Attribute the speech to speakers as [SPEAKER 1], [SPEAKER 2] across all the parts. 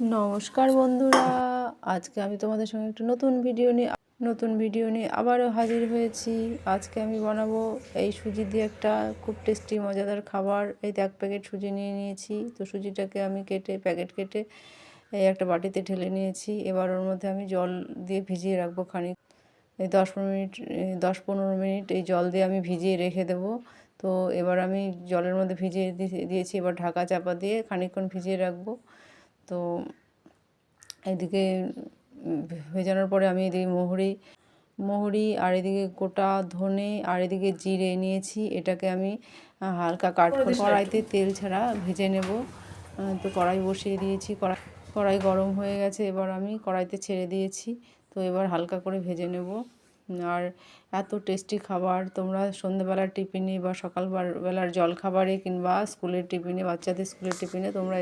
[SPEAKER 1] নমস্কার বন্ধুরা। আজকে আমি তোমাদের সঙ্গে একটা নতুন ভিডিও নিয়ে নতুন ভিডিও নিয়ে আবারও হাজির হয়েছি। আজকে আমি বানাবো এই সুজি দিয়ে একটা খুব টেস্টি মজাদার খাবার। এই এক প্যাকেট সুজি নিয়ে নিয়েছি। তো সুজিটাকে আমি কেটে প্যাকেট কেটে এই একটা বাটিতে ঢেলে নিয়েছি। এবার ওর মধ্যে আমি জল দিয়ে ভিজিয়ে রাখব খানিক এই দশ পনেরো মিনিট দশ পনেরো মিনিট এই জল দিয়ে আমি ভিজিয়ে রেখে দেবো। তো এবার আমি জলের মধ্যে ভিজিয়ে দিয়েছি। এবার ঢাকা চাপা দিয়ে খানিকক্ষণ ভিজিয়ে রাখব। তো এদিকে ভেজানোর পরে আমি এদিকে মহুরি মহুরি আর এদিকে গোটা ধনে আর এদিকে জিরে নিয়েছি। এটাকে আমি হালকা কাট করে কড়াইতে তেল ছাড়া ভেজে নেব। তো কড়াই বসিয়ে দিয়েছি। কড়াই কড়াই গরম হয়ে গেছে। এবার আমি কড়াইতে ছেড়ে দিয়েছি। তো এবার হালকা করে ভেজে নেব। আর এত টেস্টি খাবার। তোমরা সন্ধ্যেবেলার টিফিনে বা সকালবেলার জল খাবারে কিংবা স্কুলের টিফিনে বাচ্চাদের স্কুলের টিফিনে তোমরা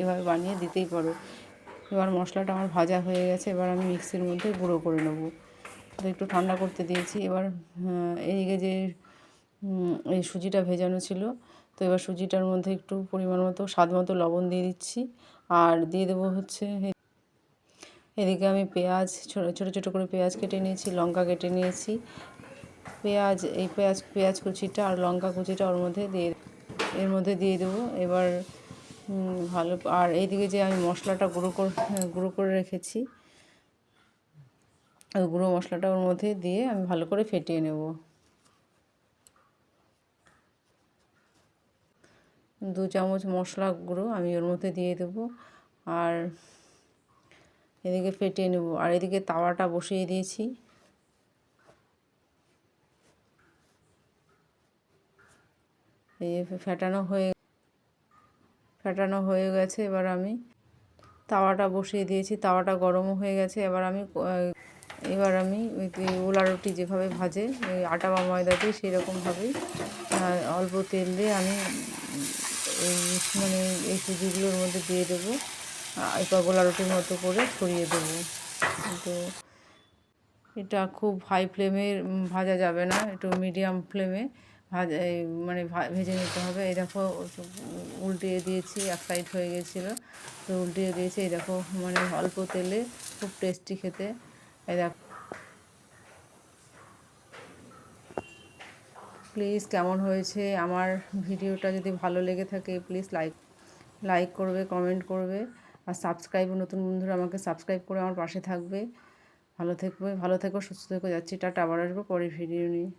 [SPEAKER 1] এভাবে বানিয়ে দিতেই পারো। এবার মশলাটা আমার ভাজা হয়ে গেছে, এবার আমি মিক্সির মধ্যে গুঁড়ো করে নেব। তো একটু ঠান্ডা করতে দিয়েছি। এবার এইদিকে যে এই সুজিটা ভেজানো ছিল, তো এবার সুজিটার মধ্যে একটু পরিমাণ মতো, স্বাদ মতো লবণ দিয়ে দিচ্ছি। আর দিয়ে দেবো হচ্ছে এদিকে আমি পেঁয়াজ, ছোটো ছোটো ছোটো করে পেঁয়াজ কেটে নিয়েছি, লঙ্কা কেটে নিয়েছি। পেঁয়াজ, এই পেঁয়াজ পেঁয়াজ কুচিটা আর লঙ্কা কুচিটা ওর মধ্যে দিয়ে এর মধ্যে দিয়ে দেবো। এবার ভালো, আর এইদিকে যে আমি মশলাটা গুঁড়ো করে গুঁড়ো করে রেখেছি গুঁড়ো মশলাটা ওর মধ্যে দিয়ে আমি ভালো করে ফেটিয়ে নেব। দু চামচ মশলা গুঁড়ো আমি ওর মধ্যে দিয়ে দেবো। আর এদিকে ফেটিয়ে নেব। আর এদিকে তাওয়াটা বসিয়ে দিয়েছি। এই ফেটানো হয়ে ফেটানো হয়ে গেছে, এবার আমি তাওয়াটা বসিয়ে দিয়েছি। তাওয়াটা গরমও হয়ে গেছে। এবার আমি এবার আমি ওলা রুটি যেভাবে ভাজে আটা বা ময়দা দিয়ে সেই রকমভাবেই অল্প তেল দিয়ে আমি মানে এই সুজিগুলোর মধ্যে দিয়ে দেবো। এরপর গোলা রুটির মতো করে ছড়িয়ে দেবো। তো এটা খুব হাই ফ্লেমে ভাজা যাবে না, একটু মিডিয়াম ফ্লেমে ভাজা মানে ভেজে নিতে হবে। এই দেখো, উল্টিয়ে দিয়েছি, এক সাইড হয়ে গেছিল। তো উল্টিয়ে দিয়েছি, এই দেখো মানে অল্প তেলে, খুব টেস্টি খেতে। এই দেখো প্লিজ কেমন হয়েছে? আমার ভিডিওটা যদি ভালো লেগে থাকে প্লিজ লাইক লাইক করবে কমেন্ট করবে। আর সাবস্ক্রাইব নতুন বন্ধুরা আমাকে সাবস্ক্রাইব করে আমার পাশে থাকবে। ভালো থাকবে ভালো থেকো, সুস্থ থেকো, যাচ্ছি, টাটা, আবার আসব পরে ভিডিও নিয়ে।